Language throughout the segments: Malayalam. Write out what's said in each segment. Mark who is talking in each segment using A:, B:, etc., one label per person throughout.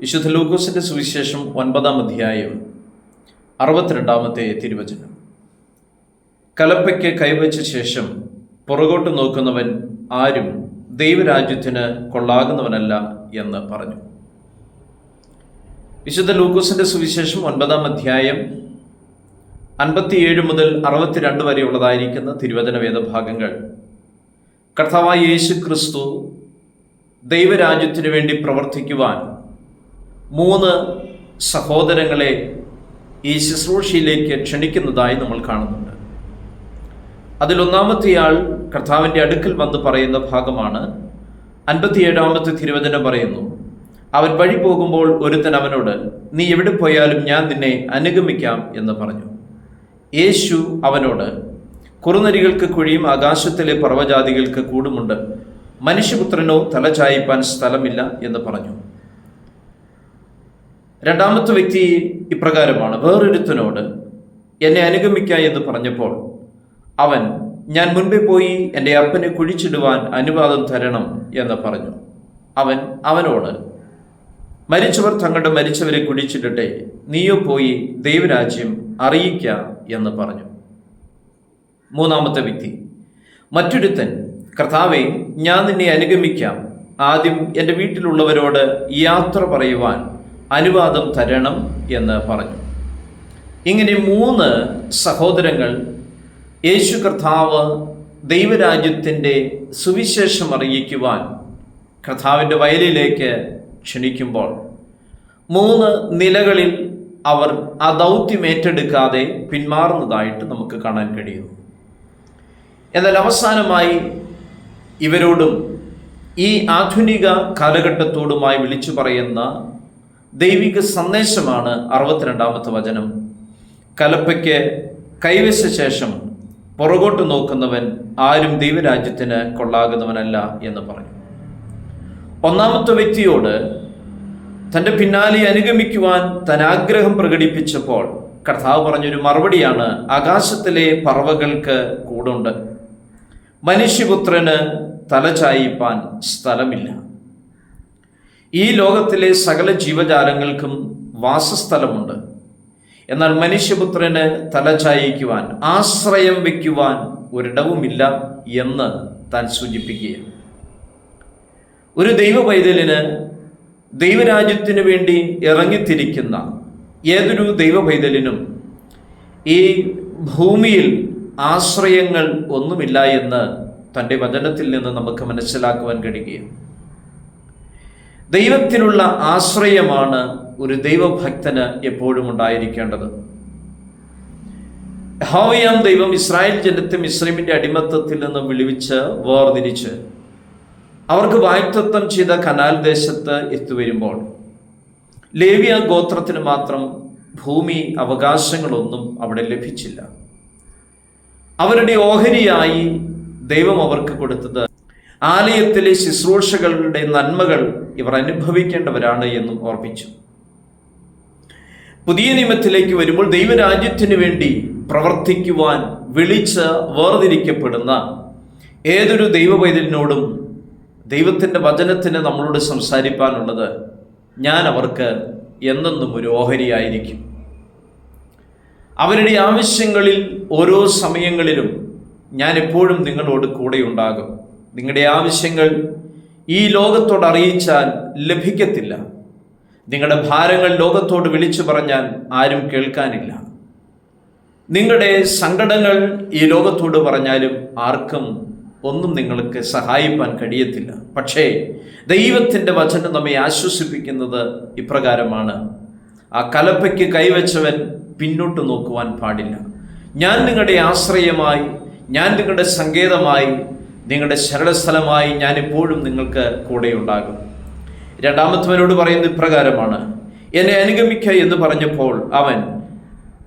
A: വിശുദ്ധ ലൂക്കോസിന്റെ സുവിശേഷം ഒൻപതാം അധ്യായം അറുപത്തിരണ്ടാമത്തെ തിരുവചനം. കലപ്പയ്ക്ക് കൈവച്ച ശേഷം പുറകോട്ട് നോക്കുന്നവൻ ആരും ദൈവരാജ്യത്തിന് കൊള്ളാകുന്നവനല്ല എന്ന് പറഞ്ഞു. വിശുദ്ധ ലൂക്കോസിന്റെ സുവിശേഷം ഒൻപതാം അധ്യായം അൻപത്തിയേഴ് മുതൽ അറുപത്തിരണ്ട് വരെയുള്ളതായിരിക്കുന്ന തിരുവചന വേദഭാഗങ്ങൾ കർത്താവായ യേശു ക്രിസ്തു ദൈവരാജ്യത്തിനു വേണ്ടി പ്രവർത്തിക്കുവാൻ മൂന്ന് സഹോദരങ്ങളെ ഈ ശുശ്രൂഷയിലേക്ക് ക്ഷണിക്കുന്നതായി നമ്മൾ കാണുന്നുണ്ട്. അതിലൊന്നാമത്തെയാൾ കർത്താവിന്റെ അടുക്കൽ വന്ന് പറയുന്ന ഭാഗമാണ്. അൻപത്തിയേഴാമത്തെ തിരുവചനം പറയുന്നു അവൻ വഴി പോകുമ്പോൾ ഒരുത്തൻ അവനോട് നീ എവിടെ പോയാലും ഞാൻ നിന്നെ അനുഗമിക്കാം എന്ന് പറഞ്ഞു. യേശു അവനോട് കുറുനരികൾക്ക് കുഴിയും ആകാശത്തിലെ പർവജാതികൾക്ക് കൂടുമുണ്ട്. മനുഷ്യപുത്രനോ തലചായിപ്പാൻ സ്ഥലമില്ല എന്ന് പറഞ്ഞു. രണ്ടാമത്തെ വ്യക്തി ഇപ്രകാരമാണ്. വേറൊരുത്തനോട് എന്നെ അനുഗമിക്ക എന്ന് പറഞ്ഞപ്പോൾ അവൻ ഞാൻ മുൻപേ പോയി എന്റെ അപ്പനെ കുഴിച്ചിടുവാൻ അനുവാദം തരണം എന്ന് പറഞ്ഞു. അവൻ അവനോട് മരിച്ചവർ തങ്ങളുടെ മരിച്ചവരെ കുഴിച്ചിടട്ടെ നീയോ പോയി ദൈവരാജ്യം അറിയിക്ക എന്ന് പറഞ്ഞു. മൂന്നാമത്തെ വ്യക്തി മറ്റൊരുത്തൻ കർത്താവെ ഞാൻ നിന്നെ അനുഗമിക്കാം. ആദ്യം എന്റെ വീട്ടിലുള്ളവരോട് യാത്ര പറയുവാൻ അനുവാദം തരണം എന്ന് പറഞ്ഞു. ഇങ്ങനെ മൂന്ന് സഹോദരങ്ങൾ യേശു കർത്താവ് ദൈവരാജ്യത്തിന്റെ സുവിശേഷം അറിയിക്കുവാൻ കർത്താവിന്റെ വയലിലേക്ക് ക്ഷണിക്കുമ്പോൾ മൂന്ന് നിലകളിൽ അവർ ആ ദൗത്യം ഏറ്റെടുക്കാതെ പിന്മാറുന്നതായിട്ട് നമുക്ക് കാണാൻ കഴിയുന്നു. എന്നാൽ അവസാനമായി ഇവരോടും ഈ ആധുനിക കാലഘട്ടത്തോടുമായി വിളിച്ചു പറയുന്ന ദൈവിക സന്ദേശമാണ് അറുപത്തിരണ്ടാമത്തെ വചനം. കലപ്പയ്ക്ക് കൈവശ ശേഷം പുറകോട്ട് നോക്കുന്നവൻ ആരും ദൈവരാജ്യത്തിന് കൊള്ളാകുന്നവനല്ല എന്ന് പറഞ്ഞു. ഒന്നാമത്തെ വ്യക്തിയോട് തന്റെ പിന്നാലെ അനുഗമിക്കുവാൻ തൻ ആഗ്രഹം പ്രകടിപ്പിച്ചപ്പോൾ കർത്താവ് പറഞ്ഞൊരു മറുപടിയാണ് ആകാശത്തിലെ പറവകൾക്ക് കൂടുണ്ട്. മനുഷ്യപുത്രന് തലചായിപ്പാൻ സ്ഥലമില്ല. ഈ ലോകത്തിലെ സകല ജീവജാലങ്ങൾക്കും വാസസ്ഥലമുണ്ട്. എന്നാൽ മനുഷ്യപുത്രന് തലചായിക്കുവാൻ ആശ്രയം വയ്ക്കുവാൻ ഒരിടവുമില്ല എന്ന് താൻ സൂചിപ്പിക്കുക ഒരു ദൈവ പൈതലിന് ദൈവരാജ്യത്തിനു വേണ്ടി ഇറങ്ങിത്തിരിക്കുന്ന ഏതൊരു ദൈവ പൈതലിനും ഈ ഭൂമിയിൽ ആശ്രയങ്ങൾ ഒന്നുമില്ല എന്ന് തന്റെ വചനത്തിൽ നിന്ന് നമുക്ക് മനസ്സിലാക്കുവാൻ കഴിയുകയും ദൈവത്തിലുള്ള ആശ്രയമാണ് ഒരു ദൈവഭക്തന് എപ്പോഴും ഉണ്ടായിരിക്കേണ്ടത്. ഹോവയാം ദൈവം ഇസ്രായേൽ ജനത്തെ മിശ്രമിന്റെ അടിമത്തത്തിൽ നിന്ന് വിളിവിച്ച് വേർതിരിച്ച് അവർക്ക് വായ്തത്വം ചെയ്ത കനാൽ ദേശത്ത് എത്തിവരുമ്പോൾ ലേവിയ ഗോത്രത്തിന് മാത്രം ഭൂമി അവകാശങ്ങളൊന്നും അവിടെ ലഭിച്ചില്ല. അവരുടെ ഓഹരിയായി ദൈവം അവർക്ക് കൊടുത്തത് ആലയത്തിലെ ശുശ്രൂഷകളുടെ നന്മകൾ ഇവർ അനുഭവിക്കേണ്ടവരാണ് എന്നും ഓർപ്പിച്ചു. പുതിയ നിയമത്തിലേക്ക് വരുമ്പോൾ ദൈവരാജ്യത്തിനു വേണ്ടി പ്രവർത്തിക്കുവാൻ വിളിച്ച് വേർതിരിക്കപ്പെടുന്ന ഏതൊരു ദൈവവൈദ്യനോടും ദൈവത്തിന്റെ വചനത്തിന് നമ്മളോട് സംസാരിപ്പാനുള്ളത് ഞാൻ അവർക്ക് എന്നെന്നും ഒരു ഓഹരിയായിരിക്കും. അവരുടെ ആവശ്യങ്ങളിൽ ഓരോ സമയങ്ങളിലും ഞാൻ എപ്പോഴും നിങ്ങളോട് കൂടെ ഉണ്ടാകും. നിങ്ങളുടെ ആവശ്യങ്ങൾ ഈ ലോകത്തോട് അറിയിച്ചാൽ ലഭിക്കത്തില്ല. നിങ്ങളുടെ ഭാരങ്ങൾ ലോകത്തോട് വിളിച്ചു പറഞ്ഞാൽ ആരും കേൾക്കാനില്ല. നിങ്ങളുടെ സങ്കടങ്ങൾ ഈ ലോകത്തോട് പറഞ്ഞാലും ആർക്കും ഒന്നും നിങ്ങൾക്ക് സഹായിപ്പാൻ കഴിയത്തില്ല. പക്ഷേ ദൈവത്തിന്റെ വചനം നമ്മെ ആശ്വസിപ്പിക്കുന്നത് ഇപ്രകാരമാണ്. ആ കലപ്പയ്ക്ക് കൈവച്ചവൻ പിന്നോട്ട് നോക്കുവാൻ പാടില്ല. ഞാൻ നിങ്ങളുടെ ആശ്രയമായി ഞാൻ നിങ്ങളുടെ സങ്കേതമായി നിങ്ങളുടെ ശരണസ്ഥലമായി ഞാൻ എപ്പോഴും നിങ്ങൾക്ക് കൂടെ ഉണ്ടാകും. രണ്ടാമത്തവനോട് പറയുന്നത് ഇപ്രകാരമാണ് എന്നെ അനുഗമിക്ക എന്ന് പറഞ്ഞപ്പോൾ അവൻ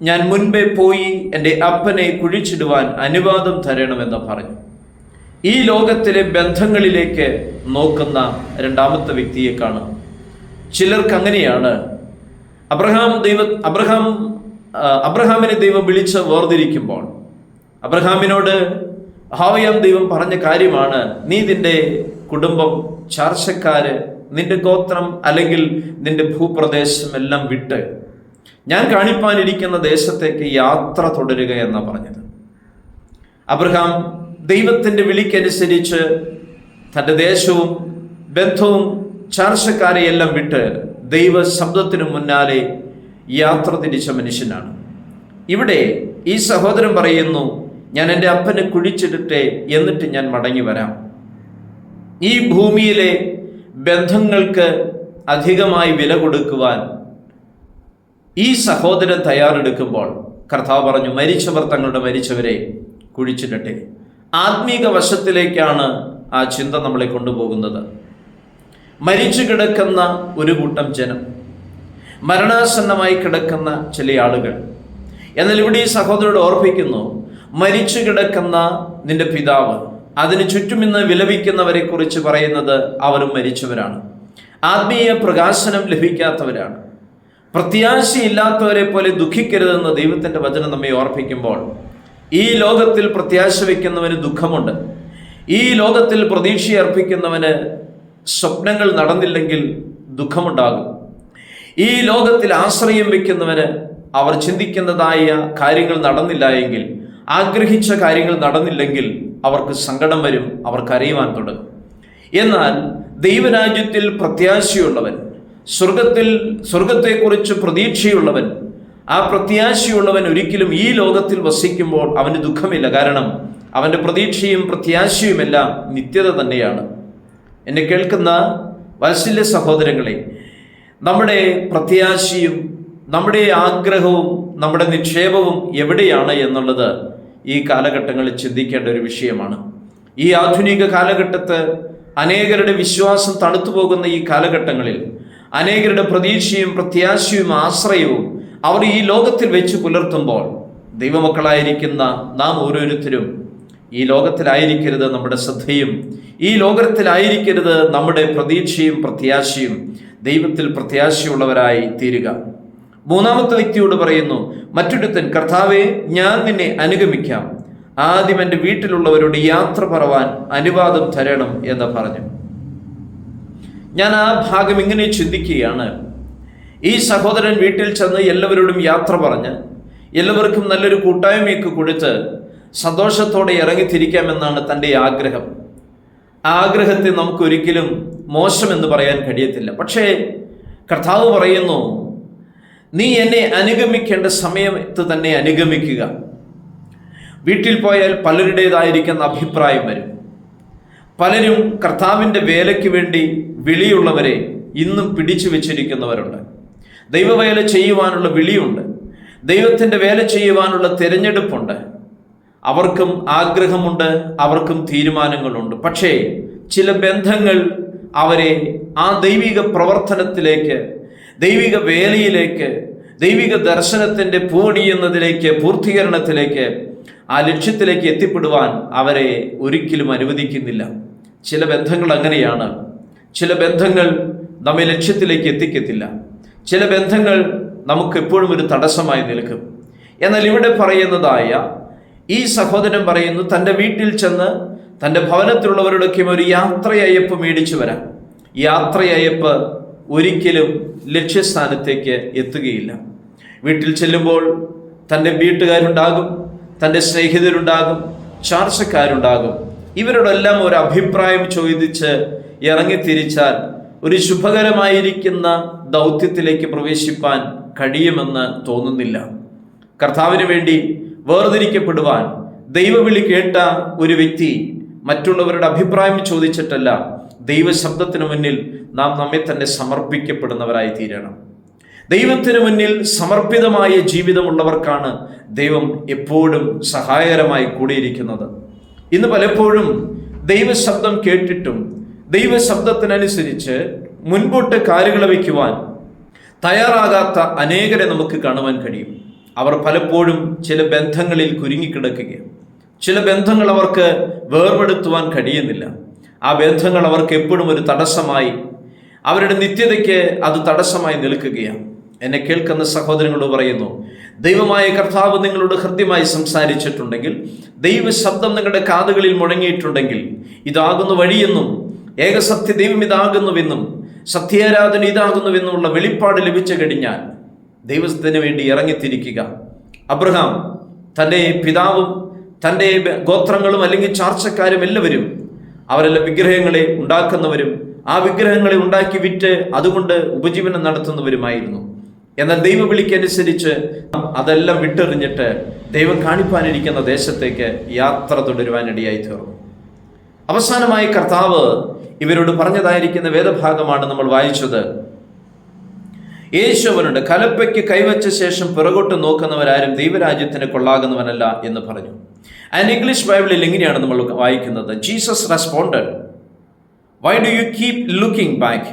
A: ഞാൻ മുൻപേ പോയി എന്റെ അപ്പനെ കുഴിച്ചിടുവാൻ അനുവാദം തരണമെന്ന് പറഞ്ഞു. ഈ ലോകത്തിലെ ബന്ധങ്ങളിലേക്ക് നോക്കുന്ന രണ്ടാമത്തെ വ്യക്തിയെ കാണാം. ചിലർക്ക് അങ്ങനെയാണ്. അബ്രഹാം ദൈവ അബ്രഹാം അബ്രഹാമിനെ ദൈവം വിളിച്ച് വേർതിരിക്കുമ്പോൾ അബ്രഹാമിനോട് ഹാവയാം ദൈവം പറഞ്ഞ കാര്യമാണ്. നീ നിന്റെ കുടുംബം ചാർച്ചക്കാര് നിന്റെ ഗോത്രം അല്ലെങ്കിൽ നിന്റെ ഭൂപ്രദേശം എല്ലാം വിട്ട് ഞാൻ കാണിപ്പാനിരിക്കുന്ന ദേശത്തേക്ക് യാത്ര തുടരുക എന്നാണ് പറഞ്ഞത്. അബ്രഹാം ദൈവത്തിന്റെ വിളിക്കനുസരിച്ച് തന്റെ ദേശവും ബന്ധവും ചാർച്ചക്കാരെയെല്ലാം വിട്ട് ദൈവ ശബ്ദത്തിനു മുന്നാലെ യാത്ര തിരിച്ച മനുഷ്യനാണ്. ഇവിടെ ഈ സഹോദരൻ പറയുന്നു ഞാൻ എന്റെ അപ്പനെ കുഴിച്ചിടട്ടെ എന്നിട്ട് ഞാൻ മടങ്ങി വരാം. ഈ ഭൂമിയിലെ ബന്ധങ്ങൾക്ക് അധികമായി വില കൊടുക്കുവാൻ ഈ സഹോദരൻ തയ്യാറെടുക്കുമ്പോൾ കർത്താവ് പറഞ്ഞു മരിച്ചവർ തങ്ങളുടെ മരിച്ചവരെ കുഴിച്ചിടട്ടെ. ആത്മീക വശത്തിലേക്കാണ് ആ ചിന്ത നമ്മളെ കൊണ്ടുപോകുന്നത്. മരിച്ചു കിടക്കുന്ന ഒരു കൂട്ടം ജനം മരണാസന്നമായി കിടക്കുന്ന ചില ആളുകൾ. എന്നാൽ ഇവിടെ ഈ സഹോദരോട് ഓർപ്പിക്കുന്നു മരിച്ചു കിടക്കുന്ന നിന്റെ പിതാവ്. അതിന് ചുറ്റും ഇന്ന് വിലപിക്കുന്നവരെ കുറിച്ച് പറയുന്നത് അവരും മരിച്ചവരാണ്. ആത്മീയ പ്രകാശനം ലഭിക്കാത്തവരാണ്. പ്രത്യാശയില്ലാത്തവരെ പോലെ ദുഃഖിക്കരുതെന്ന് ദൈവത്തിന്റെ വചനം നമ്മെ ഓർപ്പിക്കുമ്പോൾ ഈ ലോകത്തിൽ പ്രത്യാശ വയ്ക്കുന്നവന് ദുഃഖമുണ്ട്. ഈ ലോകത്തിൽ പ്രതീക്ഷ അർപ്പിക്കുന്നവന് സ്വപ്നങ്ങൾ നടന്നില്ലെങ്കിൽ ദുഃഖമുണ്ടാകും. ഈ ലോകത്തിൽ ആശ്രയം വയ്ക്കുന്നവന് അവർ ചിന്തിക്കുന്നതായ കാര്യങ്ങൾ നടന്നില്ല എങ്കിൽ ആഗ്രഹിച്ച കാര്യങ്ങൾ നടന്നില്ലെങ്കിൽ അവർക്ക് സങ്കടം വരും അവർക്ക് കരയുവാൻ തുടങ്ങും. എന്നാൽ ദൈവരാജ്യത്തിൽ പ്രത്യാശയുള്ളവൻ സ്വർഗത്തിൽ സ്വർഗത്തെക്കുറിച്ച് പ്രതീക്ഷയുള്ളവൻ ആ പ്രത്യാശയുള്ളവൻ ഒരിക്കലും ഈ ലോകത്തിൽ വസിക്കുമ്പോൾ അവന് ദുഃഖമില്ല. കാരണം അവന്റെ പ്രതീക്ഷയും പ്രത്യാശയുമെല്ലാം നിത്യത തന്നെയാണ്. എന്നെ കേൾക്കുന്ന വാത്സല്യ സഹോദരങ്ങളെ നമ്മുടെ പ്രത്യാശയും നമ്മുടെ ആഗ്രഹവും നമ്മുടെ നിക്ഷേപവും എവിടെയാണ് എന്നുള്ളത് ഈ കാലഘട്ടങ്ങളിൽ ചിന്തിക്കേണ്ട ഒരു വിഷയമാണ്. ഈ ആധുനിക കാലഘട്ടത്ത് അനേകരുടെ വിശ്വാസം തണുത്തു പോകുന്ന ഈ കാലഘട്ടങ്ങളിൽ അനേകരുടെ പ്രതീക്ഷയും പ്രത്യാശയും ആശ്രയവും അവർ ഈ ലോകത്തിൽ വെച്ച് പുലർത്തുമ്പോൾ ദൈവമക്കളായിരിക്കുന്ന നാം ഓരോരുത്തരും ഈ ലോകത്തിലായിരിക്കരുത് നമ്മുടെ ശ്രദ്ധയും ഈ ലോകത്തിലായിരിക്കരുത് നമ്മുടെ പ്രതീക്ഷയും പ്രത്യാശയും ദൈവത്തിൽ പ്രത്യാശയുള്ളവരായി തീരുക. മൂന്നാമത്തെ വ്യക്തിയോട് പറയുന്നു മറ്റൊരുത്തൻ കർത്താവെ ഞാൻ നിന്നെ അനുഗമിക്കാം. ആദ്യം എന്റെ വീട്ടിലുള്ളവരോട് യാത്ര പറവാൻ അനുവാദം തരണം എന്ന് പറഞ്ഞു. ഞാൻ ആ ഭാഗം ഇങ്ങനെ ചിന്തിക്കുകയാണ്. ഈ സഹോദരൻ വീട്ടിൽ ചെന്ന് എല്ലാവരോടും യാത്ര പറഞ്ഞ് എല്ലാവർക്കും നല്ലൊരു കൂട്ടായ്മയൊക്കെ കൊടുത്ത് സന്തോഷത്തോടെ ഇറങ്ങിത്തിരിക്കാമെന്നാണ് തന്റെ ആഗ്രഹം. ആഗ്രഹത്തെ നമുക്കൊരിക്കലും മോശമെന്ന് പറയാൻ കഴിയത്തില്ല. പക്ഷേ കർത്താവ് പറയുന്നു നീ എന്നെ അനുഗമിക്കേണ്ട സമയത്ത് തന്നെ അനുഗമിക്കുക. വീട്ടിൽ പോയാൽ പലരുടേതായിരിക്കുന്ന അഭിപ്രായം വരും. പലരും കർത്താവിന്റെ വേലയ്ക്ക് വേണ്ടി വിളിയുള്ളവരെ ഇന്നും പിടിച്ചു വെച്ചിരിക്കുന്നവരുണ്ട്. ദൈവവേല ചെയ്യുവാനുള്ള വിളിയുണ്ട്. ദൈവത്തിന്റെ വേല ചെയ്യുവാനുള്ള തിരഞ്ഞെടുപ്പുണ്ട്. അവർക്കും ആഗ്രഹമുണ്ട് അവർക്കും തീരുമാനങ്ങളുണ്ട്. പക്ഷേ ചില ബന്ധങ്ങൾ അവരെ ആ ദൈവിക പ്രവർത്തനത്തിലേക്ക് ദൈവിക വേലയിലേക്ക് ദൈവിക ദർശനത്തിന്റെ പൂണിയുന്നതിലേക്ക് പൂർത്തീകരണത്തിലേക്ക് ആ ലക്ഷ്യത്തിലേക്ക് എത്തിപ്പെടുവാൻ അവരെ ഒരിക്കലും അനുവദിക്കുന്നില്ല. ചില ബന്ധങ്ങൾ അങ്ങനെയാണ്. ചില ബന്ധങ്ങൾ നമ്മെ ലക്ഷ്യത്തിലേക്ക് എത്തിക്കത്തില്ല. ചില ബന്ധങ്ങൾ നമുക്ക് എപ്പോഴും ഒരു തടസ്സമായി നിൽക്കും. എന്നാൽ ഇവിടെ പറയുന്നതായ ഈ സഹോദരൻ പറയുന്നു തന്റെ വീട്ടിൽ ചെന്ന് തന്റെ ഭവനത്തിലുള്ളവരോടൊക്കെ ഒരു യാത്രയയപ്പ് മേടിച്ചു വരാം. യാത്രയയപ്പ് ഒരിക്കലും ലക്ഷ്യസ്ഥാനത്തേക്ക് എത്തുകയില്ല. വീട്ടിൽ ചെല്ലുമ്പോൾ തന്റെ വീട്ടുകാരുണ്ടാകും തന്റെ സ്നേഹിതരുണ്ടാകും ചാർച്ചക്കാരുണ്ടാകും. ഇവരോടെല്ലാം ഒരു അഭിപ്രായം ചോദിച്ച് ഇറങ്ങിത്തിരിച്ചാൽ ഒരു ശുഭകരമായിരിക്കുന്ന ദൗത്യത്തിലേക്ക് പ്രവേശിപ്പാൻ കഴിയുമെന്ന് തോന്നുന്നില്ല. കർത്താവിന് വേണ്ടി വേർതിരിക്കപ്പെടുവാൻ ദൈവവിളി കേട്ട ഒരു വ്യക്തി മറ്റുള്ളവരുടെ അഭിപ്രായം ചോദിച്ചിട്ടല്ല ദൈവശബ്ദത്തിന് മുന്നിൽ നാം നമ്മെ തന്നെ സമർപ്പിക്കപ്പെടുന്നവരായി തീരണം ദൈവത്തിന് മുന്നിൽ സമർപ്പിതമായ ജീവിതമുള്ളവർക്കാണ് ദൈവം എപ്പോഴും സഹായകരമായി കൂടിയിരിക്കുന്നത്. ഇന്ന് പലപ്പോഴും ദൈവശബ്ദം കേട്ടിട്ടും ദൈവശബ്ദത്തിനനുസരിച്ച് മുൻപോട്ട് കാലുകൾ വയ്ക്കുവാൻ തയ്യാറാകാത്ത അനേകരെ നമുക്ക് കാണുവാൻ കഴിയും. അവർ പലപ്പോഴും ചില ബന്ധങ്ങളിൽ കുരുങ്ങിക്കിടക്കുകയാണ് ചില ബന്ധങ്ങൾ അവർക്ക് വേർപെടുത്തുവാൻ കഴിയുന്നില്ല. ആ ബന്ധങ്ങൾ അവർക്ക് എപ്പോഴും ഒരു തടസ്സമായി അവരുടെ നിത്യതയ്ക്ക് അത് തടസ്സമായി നിൽക്കുകയാണ്. എന്നെ കേൾക്കുന്ന സഹോദരങ്ങളോട് പറയുന്നു ദൈവമായ കർത്താവ് നിങ്ങളോട് ഹൃദ്യമായി സംസാരിച്ചിട്ടുണ്ടെങ്കിൽ ദൈവശബ്ദം നിങ്ങളുടെ കാതുകളിൽ മുഴങ്ങിയിട്ടുണ്ടെങ്കിൽ ഇതാകുന്നു വഴിയെന്നും ഏകസത്യ ദൈവം ഇതാകുന്നുവെന്നും സത്യാരാധന ഇതാകുന്നുവെന്നുമുള്ള വെളിപ്പാട് ലഭിച്ചു കഴിഞ്ഞാൽ ദൈവത്തിന് വേണ്ടി ഇറങ്ങിത്തിരിക്കുക. അബ്രഹാം തന്റെ പിതാവും തന്റെ ഗോത്രങ്ങളും അല്ലെങ്കിൽ ചാർച്ചക്കാരും എല്ലാവരും അവരെല്ലാം വിഗ്രഹങ്ങളെ ഉണ്ടാക്കുന്നവരും ആ വിഗ്രഹങ്ങളെ ഉണ്ടാക്കി വിറ്റ് അതുകൊണ്ട് ഉപജീവനം നടത്തുന്നവരുമായിരുന്നു. എന്നാൽ ദൈവ വിളിക്കനുസരിച്ച് അതെല്ലാം വിട്ടെറിഞ്ഞിട്ട് ദൈവം കാണിപ്പാനിരിക്കുന്ന ദേശത്തേക്ക് യാത്ര തുടരുവാനിടയായി തീർന്നു. അവസാനമായി കർത്താവ് ഇവരോട് പറഞ്ഞതായിരിക്കുന്ന വേദഭാഗമാണ് നമ്മൾ വായിച്ചത്. യേശുവനുണ്ട് കലപ്പയ്ക്ക് കൈവച്ച ശേഷം പിറകോട്ട് നോക്കുന്നവരാരും ദൈവരാജ്യത്തിന് കൊള്ളാകുന്നവനല്ല എന്ന് പറഞ്ഞു. ആൻഡ് ഇംഗ്ലീഷ് ബൈബിളിൽ എങ്ങനെയാണ് നമ്മൾ വായിക്കുന്നത്. Jesus responded why do you keep looking back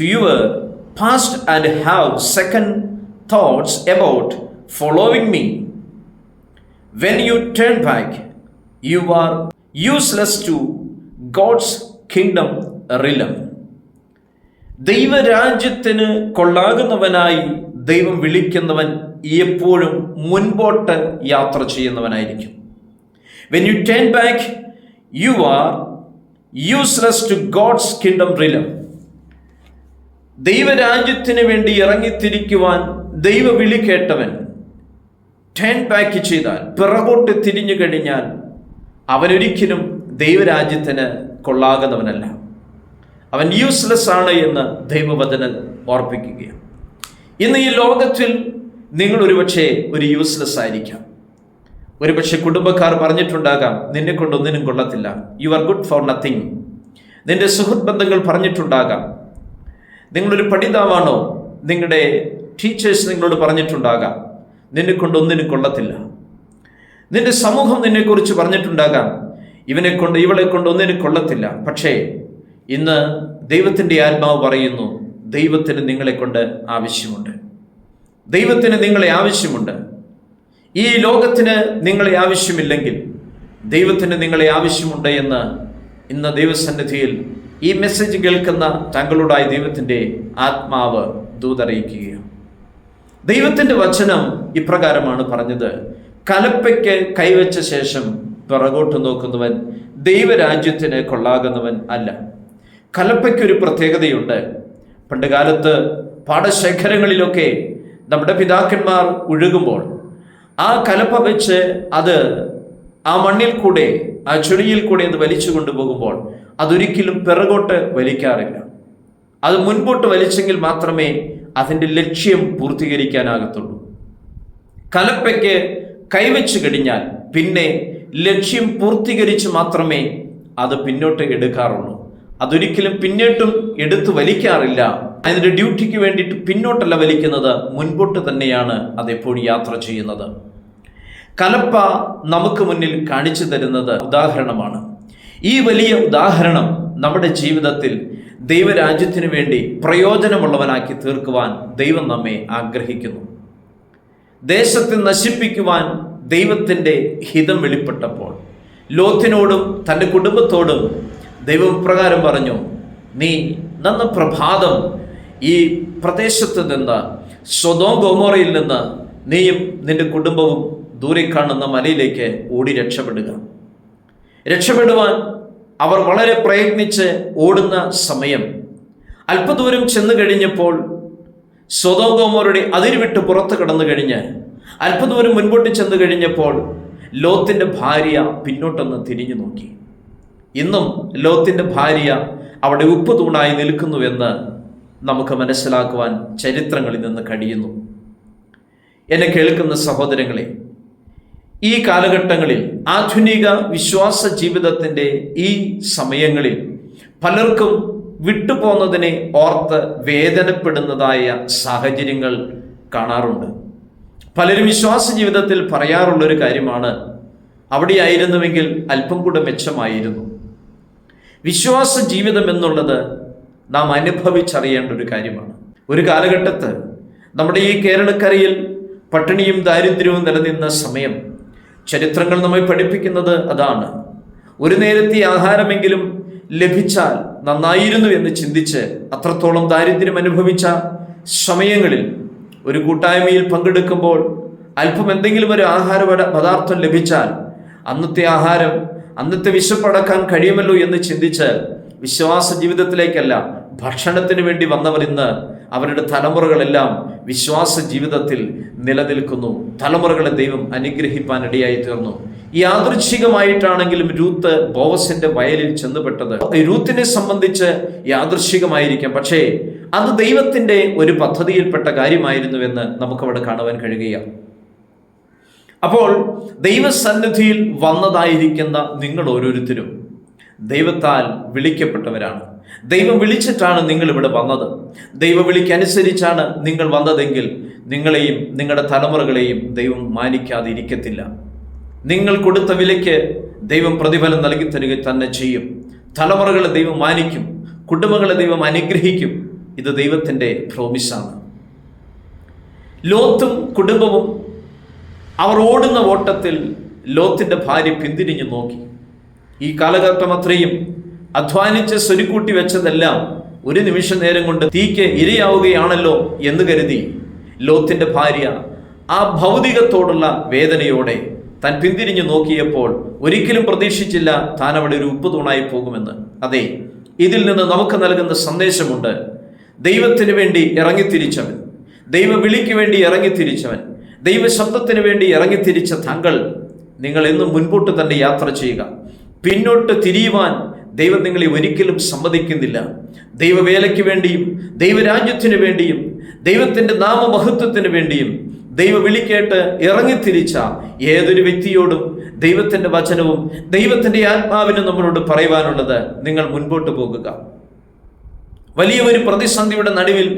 A: to your past and have second thoughts about following me when you turn back you are useless to God's kingdom realm ദൈവരാജ്യത്തിന് കൊള്ളാകുന്നവനായി ദൈവം വിളിക്കുന്നവൻ എപ്പോഴും മുൻപോട്ട് യാത്ര ചെയ്യുന്നവനായിരിക്കും. When you turn back you are useless to God's kingdom realm ദൈവരാജ്യത്തിന് വേണ്ടി ഇറങ്ങിത്തിരിക്കുവാൻ ദൈവ വിളി കേട്ടവൻ ടേൺ ബാക്ക് ചെയ്താൽ പിറകോട്ട് തിരിഞ്ഞു കഴിഞ്ഞാൽ അവനൊരിക്കലും ദൈവരാജ്യത്തിന് കൊള്ളാകുന്നവനല്ല. അവൻ യൂസ്ലെസ് ആണ് എന്ന് ദൈവവചനൻ ഓർപ്പിക്കുകയാണ്. ഇന്ന് ഈ ലോകത്തിൽ നിങ്ങൾ ഒരുപക്ഷെ ഒരു യൂസ്ലെസ് ആയിരിക്കാം. ഒരുപക്ഷെ കുടുംബക്കാർ പറഞ്ഞിട്ടുണ്ടാകാം നിന്നെ കൊണ്ടൊന്നിനും കൊള്ളത്തില്ല. You are good for nothing നിന്റെ സുഹൃത്ത് ബന്ധങ്ങൾ പറഞ്ഞിട്ടുണ്ടാകാം. നിങ്ങളൊരു പഠിതാവാണോ? നിങ്ങളുടെ ടീച്ചേഴ്സ് നിങ്ങളോട് പറഞ്ഞിട്ടുണ്ടാകാം നിന്നെ കൊണ്ടൊന്നിനും കൊള്ളത്തില്ല. നിന്റെ സമൂഹം നിന്നെക്കുറിച്ച് പറഞ്ഞിട്ടുണ്ടാകാം ഇവനെ കൊണ്ട് ഇവളെ കൊണ്ട് ഒന്നിനും കൊള്ളത്തില്ല. പക്ഷേ ഇന്ന് ദൈവത്തിന്റെ ആത്മാവ് പറയുന്നു ദൈവത്തിന് നിങ്ങളെ കൊണ്ട് ആവശ്യമുണ്ട്. ദൈവത്തിന് നിങ്ങളെ ആവശ്യമുണ്ട്. ഈ ലോകത്തിന് നിങ്ങളെ ആവശ്യമില്ലെങ്കിൽ ദൈവത്തിന് നിങ്ങളെ ആവശ്യമുണ്ട് എന്ന് ഇന്ന് ദൈവസന്നിധിയിൽ ഈ മെസ്സേജ് കേൾക്കുന്ന താങ്കളോടായി ദൈവത്തിന്റെ ആത്മാവ് ദൂതറിയിക്കുകയാണ്. ദൈവത്തിന്റെ വചനം ഇപ്രകാരമാണ് പറഞ്ഞത് കലപ്പയ്ക്ക് കൈവച്ച ശേഷം പിറകോട്ട് നോക്കുന്നവൻ ദൈവരാജ്യത്തിന് കൊള്ളാകുന്നവൻ അല്ല. കലപ്പയ്ക്കൊരു പ്രത്യേകതയുണ്ട്. പണ്ട് കാലത്ത് പാടശേഖരങ്ങളിലൊക്കെ നമ്മുടെ പിതാക്കന്മാർ ഒഴുകുമ്പോൾ ആ കലപ്പ വെച്ച് അത് ആ മണ്ണിൽ കൂടെ ആ ചുഴിയിൽ കൂടെ അത് വലിച്ചു കൊണ്ടുപോകുമ്പോൾ അതൊരിക്കലും പിറകോട്ട് വലിക്കാറില്ല. അത് മുൻപോട്ട് വലിച്ചെങ്കിൽ മാത്രമേ അതിന്റെ ലക്ഷ്യം പൂർത്തീകരിക്കാനാകത്തുള്ളൂ. കലപ്പയ്ക്ക് കൈവച്ച് കഴിഞ്ഞാൽ പിന്നെ ലക്ഷ്യം പൂർത്തീകരിച്ച് മാത്രമേ അത് പിന്നോട്ട് എടുക്കാറുള്ളൂ. അതൊരിക്കലും പിന്നോട്ടും എടുത്തു വലിക്കാറില്ല. അതിന്റെ ഡ്യൂട്ടിക്ക് വേണ്ടിയിട്ട് പിന്നോട്ടല്ല വലിക്കുന്നത് മുൻപോട്ട് തന്നെയാണ് അതെപ്പോഴും യാത്ര ചെയ്യുന്നത്. കലപ്പ നമുക്ക് മുന്നിൽ കാണിച്ചു തരുന്നത് ഉദാഹരണമാണ്. ഈ വലിയ ഉദാഹരണം നമ്മുടെ ജീവിതത്തിൽ ദൈവരാജ്യത്തിനു വേണ്ടി പ്രയോജനമുള്ളവനാക്കി തീർക്കുവാൻ ദൈവം നമ്മെ ആഗ്രഹിക്കുന്നു. ദേശത്തെ നശിപ്പിക്കുവാൻ ദൈവത്തിന്റെ ഹിതം വെളിപ്പെട്ടപ്പോൾ ലോത്തിനോടും തന്റെ കുടുംബത്തോടും ദൈവം പ്രകാരം പറഞ്ഞു നീ നന്ന പ്രഭാതം ഈ പ്രദേശത്ത് നിന്ന് സ്വതോ ഗോമോറയിൽ നിന്ന് നീയും നിന്റെ കുടുംബവും ദൂരെ കാണുന്ന മലയിലേക്ക് ഓടി രക്ഷപ്പെടുക. രക്ഷപ്പെടുവാൻ അവർ വളരെ പ്രയത്നിച്ച് ഓടുന്ന സമയം. അല്പദൂരം ചെന്നു കഴിഞ്ഞപ്പോൾ സ്വതോഗോമോരുടെ അതിരുവിട്ട് പുറത്ത് കടന്നു കഴിഞ്ഞ് അല്പദൂരം മുൻപോട്ട് ചെന്നു കഴിഞ്ഞപ്പോൾ ലോത്തിന്റെ ഭാര്യ പിന്നോട്ടൊന്ന് തിരിഞ്ഞു നോക്കി. ഇന്നും ലോത്തിന്റെ ഭാര്യ അവിടെ ഉപ്പ് തൂണായി നിൽക്കുന്നുവെന്ന് നമുക്ക് മനസ്സിലാക്കുവാൻ ചരിത്രങ്ങളിൽ നിന്ന് കഴിയുന്നു. എന്നെ കേൾക്കുന്ന സഹോദരങ്ങളെ ഈ കാലഘട്ടങ്ങളിൽ ആധുനിക വിശ്വാസ ജീവിതത്തിന്റെ ഈ സമയങ്ങളിൽ പലർക്കും വിട്ടുപോകുന്നതിനെ ഓർത്ത് വേദനപ്പെടുന്നതായ സാഹചര്യങ്ങൾ കാണാറുണ്ട്. പലരും വിശ്വാസ ജീവിതത്തിൽ പറയാറുള്ളൊരു കാര്യമാണ് അവിടെയായിരുന്നുവെങ്കിൽ അല്പം കൂടെ മെച്ചമായിരുന്നു. വിശ്വാസ ജീവിതം എന്നുള്ളത് നാം അനുഭവിച്ചറിയേണ്ട ഒരു കാര്യമാണ്. ഒരു കാലഘട്ടത്ത് നമ്മുടെ ഈ കേരളക്കരയിൽ പട്ടിണിയും ദാരിദ്ര്യവും നിലനിന്ന സമയം ചരിത്രങ്ങൾ നമ്മെ പഠിപ്പിക്കുന്നത് അതാണ്. ഒരു നേരത്തെ ആഹാരമെങ്കിലും ലഭിച്ചാൽ നന്നായിരുന്നു എന്ന് ചിന്തിച്ച് അത്രത്തോളം ദാരിദ്ര്യം അനുഭവിച്ച സമയങ്ങളിൽ ഒരു കൂട്ടായ്മയിൽ പങ്കെടുക്കുമ്പോൾ അല്പം എന്തെങ്കിലും ഒരു ആഹാര പദാർത്ഥം ലഭിച്ചാൽ അന്നത്തെ ആഹാരം അന്നത്തെ വിശപ്പടക്കാൻ കഴിയുമല്ലോ എന്ന് ചിന്തിച്ച് വിശ്വാസ ജീവിതത്തിലേക്കല്ല ഭക്ഷണത്തിന് വേണ്ടി വന്നവർ ഇന്ന് അവരുടെ തലമുറകളെല്ലാം വിശ്വാസ ജീവിതത്തിൽ നിലനിൽക്കുന്നു. തലമുറകളെ ദൈവം അനുഗ്രഹിപ്പാൻ ഇടയായി തീർന്നു. യാദൃച്ഛികമായിട്ടാണെങ്കിലും രൂത്ത് ബോവസിന്റെ വയലിൽ ചെന്നുപെട്ടത്. രൂത്തിനെ സംബന്ധിച്ച് യാദൃച്ഛികമായിരിക്കാം പക്ഷേ അത് ദൈവത്തിന്റെ ഒരു പദ്ധതിയിൽപ്പെട്ട കാര്യമായിരുന്നുവെന്ന് നമുക്കവിടെ കാണുവാൻ കഴിയുകയാണ്. അപ്പോൾ ദൈവസന്നിധിയിൽ വന്നതായിരിക്കുന്ന നിങ്ങൾ ഓരോരുത്തരും. ദൈവത്താൽ വിളിക്കപ്പെട്ടവരാണ്. ദൈവം വിളിച്ചിട്ടാണ് നിങ്ങൾ ഇവിടെ വന്നത്. ദൈവ വിളിക്കനുസരിച്ചാണ് നിങ്ങൾ വന്നതെങ്കിൽ നിങ്ങളെയും നിങ്ങളുടെ തലമുറകളെയും ദൈവം മാനിക്കാതെ ഇരിക്കത്തില്ല നിങ്ങൾ കൊടുത്ത വിലയ്ക്ക് ദൈവം പ്രതിഫലം നൽകി തരിക തന്നെ ചെയ്യും. തലമുറകളെ ദൈവം മാനിക്കും. കുടുംബങ്ങളെ ദൈവം അനുഗ്രഹിക്കും. ഇത് ദൈവത്തിന്റെ പ്രോമിസാണ് ലോത്തും കുടുംബവും അവർ ഓടുന്ന ഓട്ടത്തിൽ ലോത്തിന്റെ ഭാര്യ പിന്തിരിഞ്ഞു നോക്കി. ഈ കാലഘട്ടം അത്രയും അധ്വാനിച്ച് സ്വരുക്കൂട്ടി വെച്ചതെല്ലാം ഒരു നിമിഷ നേരം കൊണ്ട് തീക്ക് ഇരയാവുകയാണല്ലോ എന്ന് കരുതി ലോത്തിന്റെ ഭാര്യ ആ ഭൗതികത്തോടുള്ള വേദനയോടെ താൻ പിന്തിരിഞ്ഞു നോക്കിയപ്പോൾ ഒരിക്കലും പ്രതീക്ഷിച്ചില്ല താൻ അവിടെ ഒരു ഉപ്പ് തൂണായി പോകുമെന്ന്. അതെ ഇതിൽ നിന്ന് നമുക്ക് നൽകുന്ന സന്ദേശമുണ്ട്. ദൈവത്തിന് വേണ്ടി ഇറങ്ങിത്തിരിച്ചവൻ. ദൈവ വിളിക്ക് വേണ്ടി ഇറങ്ങിത്തിരിച്ചവൻ. ദൈവശബ്ദത്തിന് വേണ്ടി ഇറങ്ങിത്തിരിച്ച താങ്കൾ നിങ്ങൾ എന്നും മുൻപോട്ട് തന്നെ യാത്ര ചെയ്യുക. പിന്നോട്ട് തിരിയുവാൻ ദൈവം നിങ്ങളെ ഒരിക്കലും സമ്മതിക്കുന്നില്ല. ദൈവവേലയ്ക്ക് വേണ്ടിയും ദൈവരാജ്യത്തിനു വേണ്ടിയും ദൈവത്തിന്റെ നാമമഹത്വത്തിന് വേണ്ടിയും ദൈവ വിളിക്കേട്ട് ഇറങ്ങിത്തിരിച്ച ഏതൊരു വ്യക്തിയോടും ദൈവത്തിന്റെ വചനവും ദൈവത്തിന്റെ ആത്മാവിനും നമ്മളോട് പറയുവാനുള്ളത് നിങ്ങൾ മുൻപോട്ട് പോകുക. വലിയ ഒരു പ്രതിസന്ധിയുടെ നടുവിൽ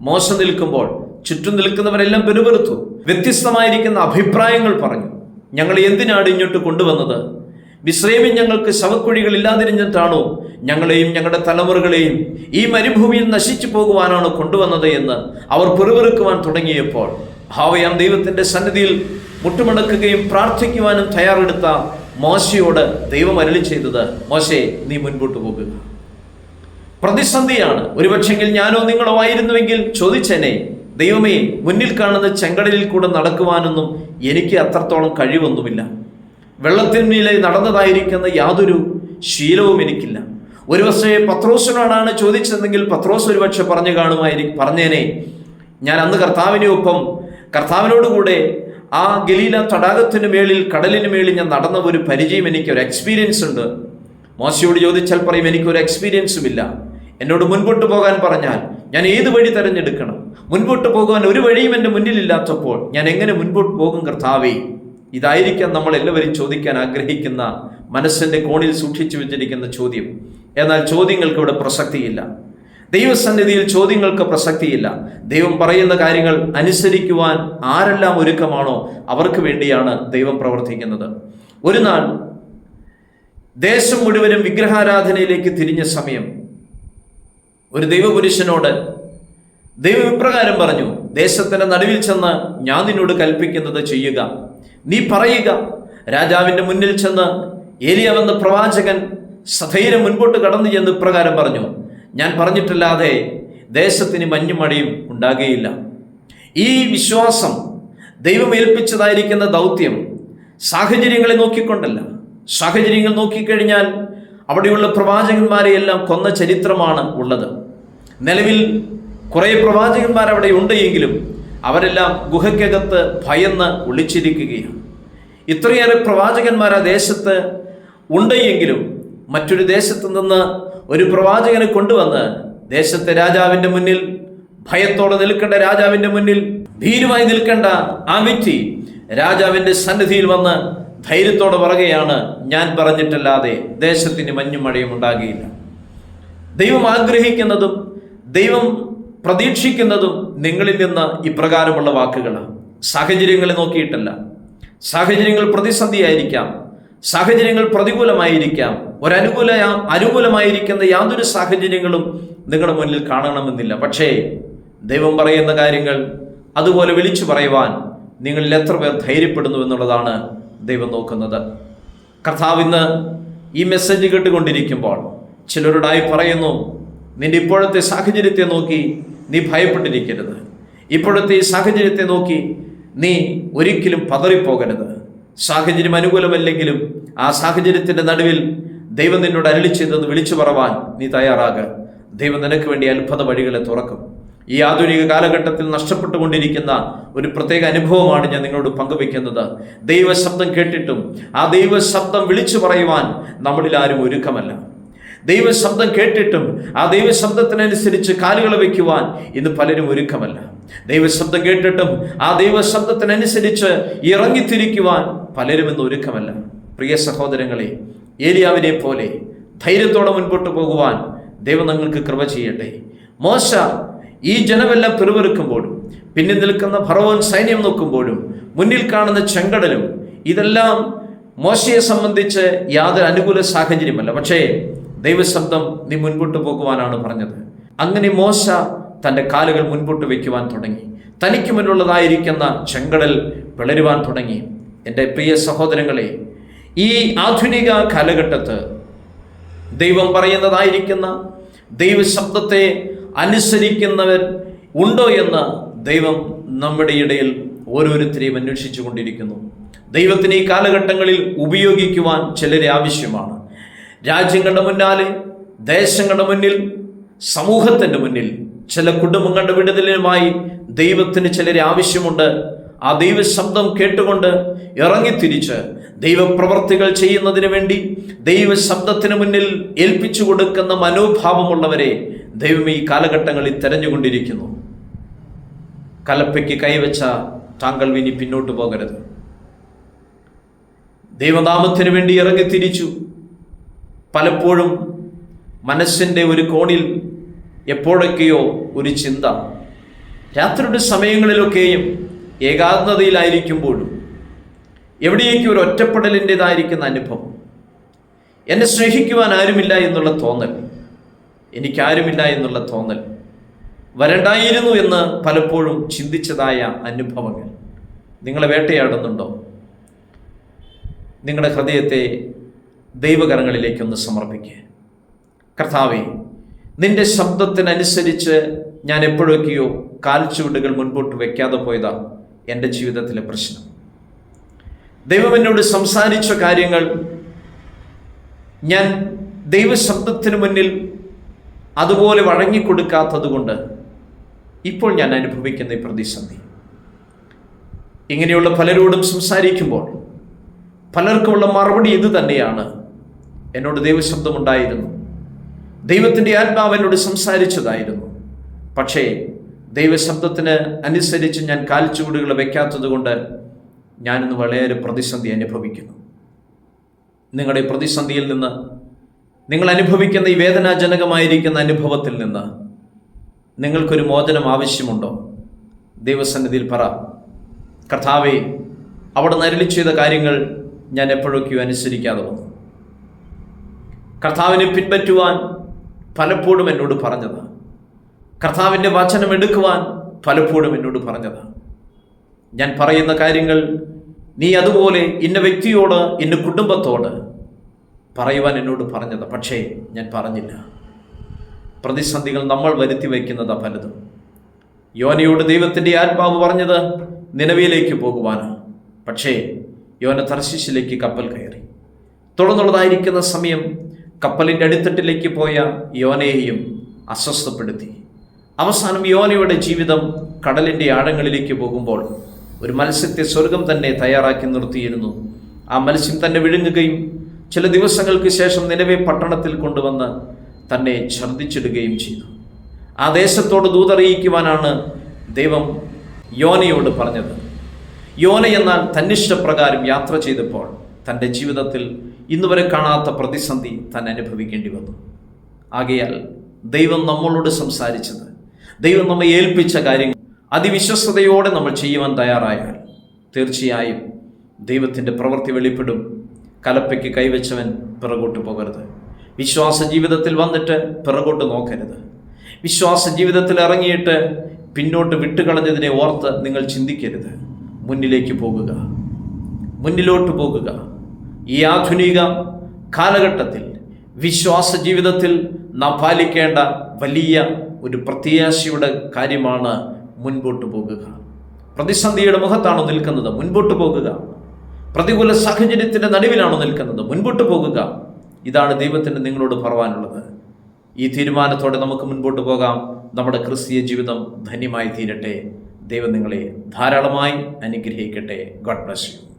A: മോശം നിൽക്കുമ്പോൾ ചുറ്റും നിൽക്കുന്നവരെല്ലാം പെരുപെറുത്തു വ്യത്യസ്തമായിരിക്കുന്ന അഭിപ്രായങ്ങൾ പറഞ്ഞു. ഞങ്ങൾ എന്തിനാണ് ഇങ്ങോട്ട് കൊണ്ടുവന്നത്? വിശ്രേമി ഞങ്ങൾക്ക് ശവക്കുഴികൾ ഇല്ലാതിരിഞ്ഞിട്ടാണോ ഞങ്ങളെയും ഞങ്ങളുടെ തലമുറകളെയും ഈ മരുഭൂമിയിൽ നശിച്ചു പോകുവാനാണ് കൊണ്ടുവന്നത് എന്ന് അവർ പെറുപെറുക്കുവാൻ തുടങ്ങിയപ്പോൾ ഭാവയാം ദൈവത്തിന്റെ സന്നിധിയിൽ മുട്ടുമടക്കുകയും പ്രാർത്ഥിക്കുവാനും തയ്യാറെടുത്ത മോശയോട് ദൈവം അരളി ചെയ്തത് മോശെ നീ മുൻപോട്ട് പോകുക. പ്രതിസന്ധിയാണ്. ഒരുപക്ഷെങ്കിൽ ഞാനോ നിങ്ങളോ ആയിരുന്നുവെങ്കിൽ ചോദിച്ചേനെ ദൈവമേ മുന്നിൽ കാണുന്ന ചെങ്കടലിൽ കൂടെ നടക്കുവാനൊന്നും എനിക്ക് അത്രത്തോളം കഴിവൊന്നുമില്ല. വെള്ളത്തിന്മേലെ നടന്നതായിരിക്കുന്ന യാതൊരു ശീലവും എനിക്കില്ല. ഒരു പക്ഷേ പത്രോസിനോടാണ് ചോദിച്ചതെങ്കിൽ പത്രോസ് ഒരുപക്ഷെ പറഞ്ഞു കാണുമായിരിക്കും പറഞ്ഞേനെ ഞാൻ അന്ന് കർത്താവിനെ ഒപ്പം കർത്താവിനോടുകൂടെ ആ ഗലീല തടാകത്തിന് മേളിൽ കടലിന് മേളിൽ ഞാൻ നടന്ന ഒരു പരിചയം എനിക്ക് ഒരു എക്സ്പീരിയൻസ് ഉണ്ട്. മോശയോട് ചോദിച്ചാൽ പറയും എനിക്കൊരു എക്സ്പീരിയൻസും ഇല്ല. എന്നോട് മുൻപോട്ട് പോകാൻ പറഞ്ഞാൽ ഞാൻ ഏത് വഴി തിരഞ്ഞെടുക്കണം? മുൻപോട്ട് പോകാൻ ഒരു വഴിയും എന്റെ മുന്നിലില്ലാത്തപ്പോൾ ഞാൻ എങ്ങനെ മുൻപോട്ട് പോകും കർത്താവേ? ഇതായിരിക്കാം നമ്മൾ എല്ലാവരും ചോദിക്കാൻ ആഗ്രഹിക്കുന്ന മനസ്സിന്റെ കോണിൽ സൂക്ഷിച്ചു വെച്ചിരിക്കുന്ന ചോദ്യം. എന്നാൽ ചോദ്യങ്ങൾക്ക് ഇവിടെ പ്രസക്തിയില്ല. ദൈവസന്നിധിയിൽ ചോദ്യങ്ങൾക്ക് പ്രസക്തിയില്ല. ദൈവം പറയുന്ന കാര്യങ്ങൾ അനുസരിക്കുവാൻ ആരെല്ലാം ഒരുക്കമാണോ അവർക്ക് വേണ്ടിയാണ് ദൈവം പ്രവർത്തിക്കുന്നത്. ഒരു നാൾ ദേശം മുഴുവനും വിഗ്രഹാരാധനയിലേക്ക് തിരിഞ്ഞ സമയം. ഒരു ദൈവപുരുഷനോട് ദൈവം ഇപ്രകാരം പറഞ്ഞു ദേശത്തിന്റെ നടുവിൽ ചെന്ന് ഞാൻ നിന്നോട് കൽപ്പിക്കുന്നത് ചെയ്യുക. നീ പറയുക രാജാവിന്റെ മുന്നിൽ ചെന്ന് ഏലിയാവെന്ന പ്രവാചകൻ സധൈര്യം മുൻപോട്ട് കടന്നു ചെന്ന് ഇപ്രകാരം പറഞ്ഞു ഞാൻ പറഞ്ഞിട്ടല്ലാതെ ദേശത്തിന് മഞ്ഞും മഴയും ഉണ്ടാകുകയില്ല. ഈ വിശ്വാസം ദൈവം ഏൽപ്പിച്ചതായിരിക്കുന്ന ദൗത്യം സാഹചര്യങ്ങളെ നോക്കിക്കൊണ്ടല്ല. സാഹചര്യങ്ങൾ നോക്കിക്കഴിഞ്ഞാൽ അവിടെയുള്ള പ്രവാചകന്മാരെ എല്ലാം കൊന്ന ചരിത്രമാണ് ഉള്ളത്. നിലവിൽ കുറേ പ്രവാചകന്മാർ അവിടെ ഉണ്ട് എങ്കിലും അവരെല്ലാം ഗുഹയ്ക്കകത്ത് ഭയന്ന് ഒളിച്ചിരിക്കുകയാണ്. ഇത്രയേറെ പ്രവാചകന്മാർ ആ ദേശത്ത് ഉണ്ട് എങ്കിലും മറ്റൊരു ദേശത്ത് നിന്ന് ഒരു പ്രവാചകനെ കൊണ്ടുവന്ന് ദേശത്തെ രാജാവിന്റെ മുന്നിൽ ഭയത്തോടെ നിൽക്കേണ്ട രാജാവിന്റെ മുന്നിൽ ഭീരുമായി നിൽക്കേണ്ട ആ വ്യക്തി രാജാവിന്റെ സന്നിധിയിൽ വന്ന് ധൈര്യത്തോടെ പറയുകയാണ് ഞാൻ പറഞ്ഞിട്ടല്ലാതെ ദേശത്തിന് മഞ്ഞും മഴയും ഉണ്ടാകുകയില്ല ദൈവം ആഗ്രഹിക്കുന്നതും ദൈവം പ്രതീക്ഷിക്കുന്നതും നിങ്ങളിൽ നിന്ന് ഇപ്രകാരമുള്ള വാക്കുകളാണ്. സാഹചര്യങ്ങളെ നോക്കിയിട്ടല്ല. സാഹചര്യങ്ങൾ പ്രതിസന്ധിയായിരിക്കാം. സാഹചര്യങ്ങൾ പ്രതികൂലമായിരിക്കാം. ഒരനുകൂല അനുകൂലമായിരിക്കുന്ന യാതൊരു സാഹചര്യങ്ങളും നിങ്ങളുടെ മുന്നിൽ കാണണമെന്നില്ല. പക്ഷേ ദൈവം പറയുന്ന കാര്യങ്ങൾ അതുപോലെ വിളിച്ചു പറയുവാൻ നിങ്ങളിൽ എത്ര പേർ ധൈര്യപ്പെടുന്നു എന്നുള്ളതാണ് ദൈവം നോക്കുന്നത്. കർത്താവ് ഇന്ന് ഈ മെസ്സേജ് കേട്ടുകൊണ്ടിരിക്കുമ്പോൾ ചിലരോടായി പറയുന്നു നിന്റെ ഇപ്പോഴത്തെ സാഹചര്യത്തെ നോക്കി നീ ഭയപ്പെട്ടിരിക്കരുത്. ഇപ്പോഴത്തെ ഈ സാഹചര്യത്തെ നോക്കി നീ ഒരിക്കലും പതറിപ്പോകരുത്. സാഹചര്യം അനുകൂലമല്ലെങ്കിലും ആ സാഹചര്യത്തിന്റെ നടുവിൽ ദൈവം നിന്നോട് അരളി ചെയ്തത് വിളിച്ചു പറവാൻ നീ തയ്യാറാകുക ദൈവം നിനക്ക് വേണ്ടി അത്ഭുത വഴികളെ തുറക്കും. ഈ ആധുനിക കാലഘട്ടത്തിൽ നഷ്ടപ്പെട്ടുകൊണ്ടിരിക്കുന്ന ഒരു പ്രത്യേക അനുഭവമാണ് ഞാൻ നിങ്ങളോട് പങ്കുവെക്കുന്നത് ദൈവശബ്ദം കേട്ടിട്ടും ആ ദൈവശബ്ദം വിളിച്ചു പറയുവാൻ നമ്മളിൽ ആരും ഒരുക്കമല്ല. ദൈവശബ്ദം കേട്ടിട്ടും ആ ദൈവശബ്ദത്തിനനുസരിച്ച് കാലുകൾ വയ്ക്കുവാൻ ഇന്ന് പലരും ഒരുക്കമല്ല. ദൈവശബ്ദം കേട്ടിട്ടും ആ ദൈവശബ്ദത്തിനനുസരിച്ച് ഇറങ്ങിത്തിരിക്കുവാൻ പലരും ഇന്ന് ഒരുക്കമല്ല. പ്രിയ സഹോദരങ്ങളെ ഏലിയാവിനെ പോലെ ധൈര്യത്തോടെ മുൻപോട്ട് പോകുവാൻ ദൈവം നിങ്ങൾക്ക് കൃപ ചെയ്യട്ടെ. മോശ ഈ ജനമെല്ലാം പിറുപിറുക്കുമ്പോഴും പിന്നിൽ നിൽക്കുന്ന ഭറവോൻ സൈന്യം നോക്കുമ്പോഴും മുന്നിൽ കാണുന്ന ചെങ്കടലും ഇതെല്ലാം മോശയെ സംബന്ധിച്ച് യാതൊരു അനുകൂല സാഹചര്യമല്ല. പക്ഷേ ദൈവശബ്ദം നീ മുൻപോട്ട് പോകുവാനാണ് പറഞ്ഞത്. അങ്ങനെ മോശ തന്റെ കാലുകൾ മുൻപോട്ട് വയ്ക്കുവാൻ തുടങ്ങി. തനിക്ക് മുന്നുള്ളതായിരിക്കുന്ന ചെങ്കടൽ വിളരുവാൻ തുടങ്ങി. എന്റെ പ്രിയ സഹോദരങ്ങളെ ഈ ആധുനിക കാലഘട്ടത്ത് ദൈവം പറയുന്നതായിരിക്കുന്ന ദൈവശബ്ദത്തെ അനുസരിക്കുന്നവർ ഉണ്ടോ എന്ന് ദൈവം നമ്മുടെ ഇടയിൽ ഓരോരുത്തരെയും അന്വേഷിച്ചു കൊണ്ടിരിക്കുന്നു ദൈവത്തിന് ഈ കാലഘട്ടങ്ങളിൽ ഉപയോഗിക്കുവാൻ ചിലരെ ആവശ്യമാണ്. രാജ്യങ്ങളുടെ മുന്നാലെ ദേശങ്ങളുടെ മുന്നിൽ സമൂഹത്തിന്റെ മുന്നിൽ ചില കുടുംബങ്ങളുടെ വിടുതലുമായി ദൈവത്തിന് ചിലരെ ആവശ്യമുണ്ട്. ആ ദൈവശബ്ദം കേട്ടുകൊണ്ട് ഇറങ്ങിത്തിരിച്ച് ദൈവപ്രവർത്തികൾ ചെയ്യുന്നതിന് വേണ്ടി ദൈവശബ്ദത്തിന് മുന്നിൽ ഏൽപ്പിച്ചു കൊടുക്കുന്ന മനോഭാവമുള്ളവരെ ദൈവം ഈ കാലഘട്ടങ്ങളിൽ തെരഞ്ഞുകൊണ്ടിരിക്കുന്നു. കലപ്പയ്ക്ക് കൈവച്ച താങ്കൾ ഇനി പിന്നോട്ട് പോകരുത്. ദൈവനാമത്തിന് വേണ്ടി ഇറങ്ങിത്തിരിച്ചു. പലപ്പോഴും മനസ്സിന്റെ ഒരു കോണിൽ എപ്പോഴൊക്കെയോ ഒരു ചിന്ത. രാത്രിയുടെ സമയങ്ങളിലൊക്കെയും ഏകാഗ്രതയിലായിരിക്കുമ്പോഴും എവിടെയൊക്കെ ഒരു ഒറ്റപ്പെടലിന്റെതായിരിക്കുന്ന അനുഭവം. എന്നെ സ്നേഹിക്കുവാൻ ആരുമില്ല എന്നുള്ള തോന്നൽ. എനിക്കാരുമില്ല എന്നുള്ള തോന്നൽ. വരണ്ടായിരുന്നു എന്ന് പലപ്പോഴും ചിന്തിച്ചതായ അനുഭവങ്ങൾ. നിങ്ങളെ വേട്ടയാടുന്നുണ്ടോ? നിങ്ങളുടെ ഹൃദയത്തെ ദൈവകരങ്ങളിലേക്കൊന്ന് സമർപ്പിക്കുക കർത്താവെ നിന്റെ ശബ്ദത്തിനനുസരിച്ച് ഞാൻ എപ്പോഴൊക്കെയോ കാൽച്ചുവടുകൾ മുൻപോട്ട് വയ്ക്കാതെ പോയതാ എന്റെ ജീവിതത്തിലെ പ്രശ്നം. ദൈവം എന്നോട് സംസാരിച്ച കാര്യങ്ങൾ ഞാൻ ദൈവശബ്ദത്തിന് മുന്നിൽ അതുപോലെ വഴങ്ങിക്കൊടുക്കാത്തത് കൊണ്ട് ഇപ്പോൾ ഞാൻ അനുഭവിക്കുന്ന ഈ പ്രതിസന്ധി. ഇങ്ങനെയുള്ള പലരോടും സംസാരിക്കുമ്പോൾ പലർക്കുമുള്ള മറുപടി ഇത് തന്നെയാണ്. എന്നോട് ദൈവശബ്ദമുണ്ടായിരുന്നു. ദൈവത്തിന്റെ ആത്മാവ് എന്നോട് സംസാരിച്ചതായിരുന്നു. പക്ഷേ ദൈവശബ്ദത്തിന് അനുസരിച്ച് ഞാൻ കാൽച്ചുവടുകൾ വയ്ക്കാത്തത് കൊണ്ട് ഞാനിന്ന് വളരെ പ്രതിസന്ധി അനുഭവിക്കുന്നു. നിങ്ങളുടെ പ്രതിസന്ധിയിൽ നിന്ന് നിങ്ങൾ അനുഭവിക്കുന്ന ഈ വേദനാജനകമായിരിക്കുന്ന അനുഭവത്തിൽ നിന്ന് നിങ്ങൾക്കൊരു മോചനം ആവശ്യമുണ്ടോ? ദൈവസന്നിധിയിൽ പറ. കർത്താവെ അവിടെ നരളി ചെയ്ത കാര്യങ്ങൾ ഞാൻ എപ്പോഴൊക്കെയോ അനുസരിക്കാതെ വന്നു. കർത്താവിനെ പിൻപറ്റുവാൻ പലപ്പോഴും എന്നോട് പറഞ്ഞതാണ് കർത്താവിന്റെ വചനം എടുക്കുവാൻ പലപ്പോഴും എന്നോട് പറഞ്ഞതാണ് ഞാൻ പറയുന്ന കാര്യങ്ങൾ നീ അതുപോലെ ഇന്ന വ്യക്തിയോട് ഇന്ന കുടുംബത്തോട് പറയുവാൻ എന്നോട് പറഞ്ഞത്. പക്ഷേ ഞാൻ പറഞ്ഞില്ല. പ്രതിസന്ധികൾ നമ്മൾ വരുത്തി വയ്ക്കുന്നതാ പലതും. യോനയോട് ദൈവത്തിന്റെ ആത്മാവ് പറഞ്ഞത് നിലവിലേക്ക് പോകുവാനാണ് പക്ഷേ യോന തർശിശിലേക്ക് കപ്പൽ കയറി. തുടർന്നുള്ളതായിരിക്കുന്ന സമയം കപ്പലിന്റെ അടിത്തട്ടിലേക്ക് പോയ യോനയെയും അസ്വസ്ഥപ്പെടുത്തി. അവസാനം യോനയുടെ ജീവിതം കടലിന്റെ ആഴങ്ങളിലേക്ക് പോകുമ്പോൾ ഒരു മത്സ്യത്തെ സ്വർഗം തന്നെ തയ്യാറാക്കി നിർത്തിയിരുന്നു. ആ മത്സ്യം തന്നെ വിഴുങ്ങുകയും ചില ദിവസങ്ങൾക്ക് ശേഷം നിലവേ പട്ടണത്തിൽ കൊണ്ടുവന്ന് തന്നെ ഛർദ്ദിച്ചിടുകയും ചെയ്തു. ആ ദേശത്തോട് ദൂതറിയിക്കുവാനാണ് ദൈവം യോനയോട് പറഞ്ഞത്. യോന എന്നാൽ തന്നിഷ്ടപ്രകാരം യാത്ര ചെയ്തപ്പോൾ തന്റെ ജീവിതത്തിൽ ഇന്നുവരെ കാണാത്ത പ്രതിസന്ധി താൻ അനുഭവിക്കേണ്ടി വന്നു. ആകയാൽ ദൈവം നമ്മളോട് സംസാരിച്ചത് ദൈവം നമ്മെ ഏൽപ്പിച്ച കാര്യങ്ങൾ അതിവിശ്വസ്തയോടെ നമ്മൾ ചെയ്യുവാൻ തയ്യാറായാൽ തീർച്ചയായും ദൈവത്തിന്റെ പ്രവൃത്തി വെളിപ്പെടും. കലപ്പയ്ക്ക് കൈവച്ചവൻ പിറകോട്ട് പോകരുത്. വിശ്വാസ ജീവിതത്തിൽ വന്നിട്ട് പിറകോട്ട് നോക്കരുത്. വിശ്വാസ ജീവിതത്തിൽ ഇറങ്ങിയിട്ട് പിന്നോട്ട് വിട്ടുകളഞ്ഞതിനെ ഓർത്ത് നിങ്ങൾ ചിന്തിക്കരുത്. മുന്നിലേക്ക് പോകുക. മുന്നിലോട്ട് പോകുക. ഈ ആധുനിക കാലഘട്ടത്തിൽ വിശ്വാസ ജീവിതത്തിൽ നാം പാലിക്കേണ്ട വലിയ ഒരു പ്രത്യാശയുടെ കാര്യമാണ് മുൻപോട്ട് പോകുക. പ്രതിസന്ധിയുടെ മുഖത്താണോ നിൽക്കുന്നത്? മുൻപോട്ട് പോകുക. പ്രതികൂല സാഹചര്യത്തിന്റെ നടുവിലാണോ നിൽക്കുന്നത്? മുൻപോട്ട് പോകുക. ഇതാണ് ദൈവത്തിന് നിങ്ങളോട് പറവാനുള്ളത് ഈ തീരുമാനത്തോടെ നമുക്ക് മുൻപോട്ട് പോകാം. നമ്മുടെ ക്രിസ്തീയ ജീവിതം ധന്യമായി തീരട്ടെ. ദൈവം നിങ്ങളെ ധാരാളമായി അനുഗ്രഹിക്കട്ടെ. God bless you